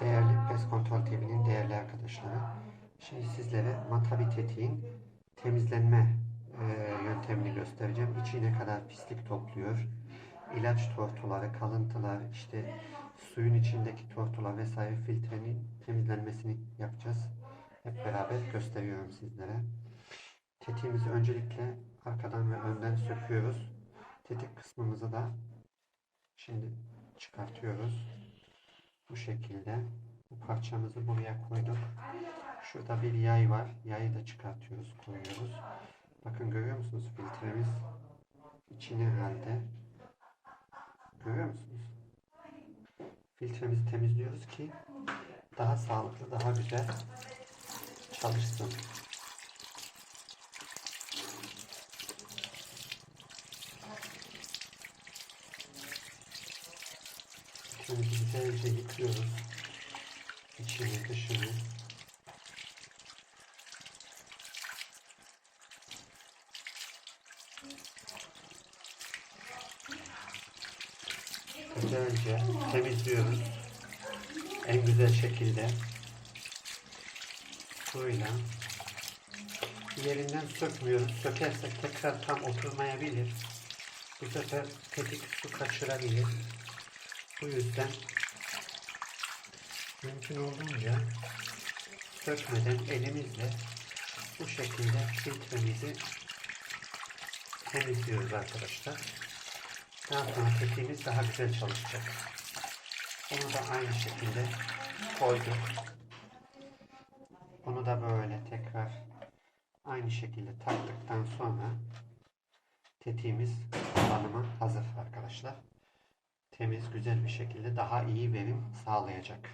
Değerli Pest Kontrol TV'nin değerli arkadaşları. Şimdi sizlere matabi tetiğin temizlenme e, yöntemini göstereceğim. İçi ne kadar pislik topluyor. ilaç tortuları, kalıntılar, işte suyun içindeki tortular vesaire filtrenin temizlenmesini yapacağız. Hep beraber gösteriyorum sizlere. Tetiğimizi öncelikle arkadan ve önden söküyoruz. Tetik kısmımızı da şimdi çıkartıyoruz. Bu şekilde bu parçamızı buraya koyduk. Şurada bir yay var. Yayı da çıkartıyoruz, koyuyoruz. Bakın görüyor musunuz filtremiz içine halde. Görüyor musunuz? Filtremizi temizliyoruz ki daha sağlıklı, daha güzel çalışsın. Filtremizi güzelce yıkıyoruz. İçini, dışını. Güzelce temizliyoruz. En güzel şekilde suyla yerinden sökmüyoruz. Sökersek tekrar tam oturmayabilir. Bu sefer tetik su kaçırabilir. Bu yüzden mümkün olduğunca sökmeden elimizle bu şekilde filtremizi temizliyoruz arkadaşlar. Daha sonra tetiğimiz daha güzel çalışacak. Bunu da aynı şekilde koyduk. Bunu da böyle tekrar aynı şekilde taktıktan sonra tetiğimiz kullanıma hazır arkadaşlar. Temiz, güzel bir şekilde daha iyi verim sağlayacak.